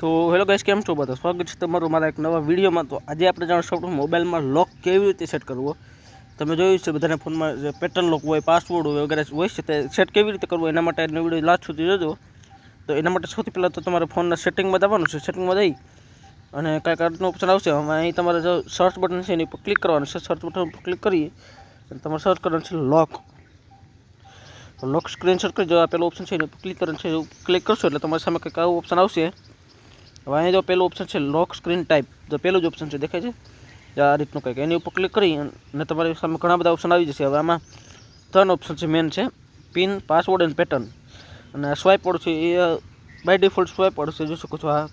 તો hello guys કેમ છો બધા? સ્વાગત છે તમારું મારા એક નવા વિડીયોમાં. તો આજે આપણે જાણશું આપણે મોબાઈલમાં લોક કેવી રીતે સેટ કરવો. તમે જોયું છે બધાને ફોનમાં જે પેટર્ન લોક હોય પાસવર્ડ હોય, વગેરે હોય છે, તે સેટ કેવી રીતે કરવો, એના માટે એનો વીડિયો લાસ્ટ સુધી જોજો. તો એના માટે સૌથી પહેલાં તો તમારે ફોનના સેટિંગમાં જવાનું છે. સેટિંગમાં જઈ અને કાંઈક આજનો ઓપ્શન આવશે. હવે અહીં તમારે જો સર્ચ બટન છે, એની ઉપર ક્લિક કરવાનું છે. સર્ચ બટન ઉપર ક્લિક કરી અને તમારે સર્ચ કરવાનું છે લોક લોક સ્ક્રીન સર્ચ કરી, જો આ પેલો ઓપ્શન છે, એની ઉપર ક્લિક કરવાનું છે ક્લિક કરશો એટલે તમારી સામે કંઈક આવું ઓપ્શન આવશે. હવે અહીં જો પેલું ઓપ્શન છે લોક સ્ક્રીન ટાઈપ તો પેલું જ ઓપ્શન છે, દેખાય છે? આ રીતનું કંઈક. એની ઉપર ક્લિક કરી અને તમારી સામે ઘણા બધા ઓપ્શન આવી જશે. હવે આમાં ત્રણ ઓપ્શન છે મેન છે. પિન પાસવર્ડ એન્ડ પેટર્ન અને સ્વાઇપ વર્ડ છે, એ બાય ડિફોલ્ટ સ્વાઇપ વર્ડ છે. જોઈ શકો છો આ.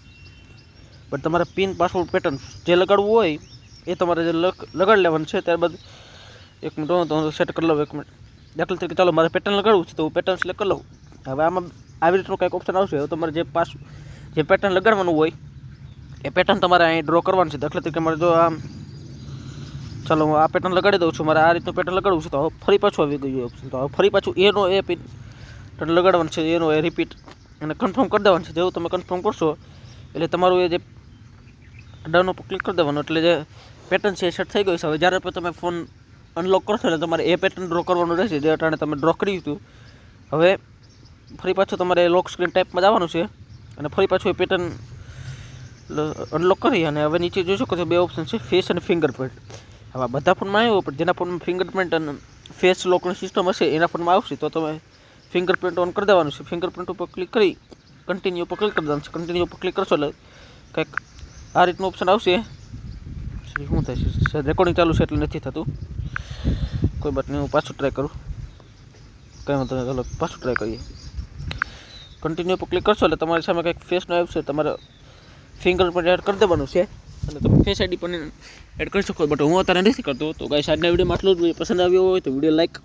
બટ તમારે પિન પાસવર્ડ પેટર્ન જે લગાડવું હોય, એ તમારે જે લગ લગાડી લેવાનું છે. ત્યારબાદ એક મિનિટ, હું, તો સેટ કરી લઉં એક મિનિટ. દાખલા તરીકે, ચાલો, મારે પેટર્ન લગાડવું છે, તો હું પેટર્ન સિલેક્ટ કરી લઉં. હવે આમાં આવી રીતનું કંઈક ઓપ્શન આવશે. હવે તમારે જે પાસ જે પેટર્ન લગાડવાનું હોય, એ પેટર્ન તમારે અહીં ડ્રો કરવાનું છે. દાખલા તરીકે મારે જો આમ, ચાલો હું આ પેટર્ન લગાડી દઉં છું. મારે આ રીતનું પેટર્ન લગાડવું છે, તો હવે ફરી પાછું આવી ગયું ઓપ્શન તો હવે ફરી પાછું એનો એ પેટર્ન લગાડવાનું છે એનો એ રિપીટ અને કન્ફર્મ કરી દેવાનું છે. જેવું તમે કન્ફર્મ કરશો, એટલે તમારું એ જે ડન ઉપર ક્લિક કરી દેવાનું. એટલે જે પેટર્ન છે એ સેટ થઈ ગયું છે. હવે જ્યારે તમે ફોન અનલોક કરશો, એટલે તમારે એ પેટર્ન ડ્રો કરવાનું રહેશે. જે અટાણે તમે ડ્રો કર્યું હતું. હવે ફરી પાછું તમારે લોક સ્ક્રીન ટાઈપમાં જવાનું છે. અને ફરી પાછું એ પેટર્ન અનલોક કરી અને હવે નીચે જોઈ શકો છો બે ઓપ્શન છે ફેસ અને ફિંગરપ્રિન્ટ હવે બધા ફોનમાં આવ્યો, પણ જેના ફોનમાં ફિંગરપ્રિન્ટ અને ફેસ લોકની સિસ્ટમ હશે, એના ફોનમાં આવશે, તો તમે ફિંગરપ્રિન્ટ ઓન કરી દેવાનું છે. ફિંગરપ્રિન્ટ ઉપર ક્લિક કરી કન્ટિન્યુ ઉપર ક્લિક કરી દેવાનું છે. કન્ટિન્યુ ઉપર ક્લિક કરશો એટલે કંઈક આ રીતનું ઓપ્શન આવશે. શું થાય છે? રેકોર્ડિંગ ચાલુ છે એટલે નથી થતું. કોઈ બાત નહીં હું પાછું ટ્રાય કરું. કંઈ વાંધો નહીં, ચાલો પાછું ટ્રાય કરીએ. કન્ટિન્યુ પર ક્લિક કરશો એટલે તમારી સામે કંઈક ફેસનો આવશે તમારે ફિંગર પર એડ કરી દેવાનું છે. અને તમે ફેસ આઈડી પણ એડ કરી શકો બટ હું અત્યારે નથી કરતો. તો ગાઈસ આજના વિડીયોમાં આટલું જ. પસંદ આવ્યો હોય તો વીડિયો લાઈક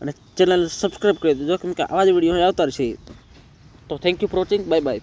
અને ચેનલ સબસ્ક્રાઈબ કરી દેજો, કેમ કે આવા જ વીડિયો આવતા રહેશે. તો thank you for watching bye bye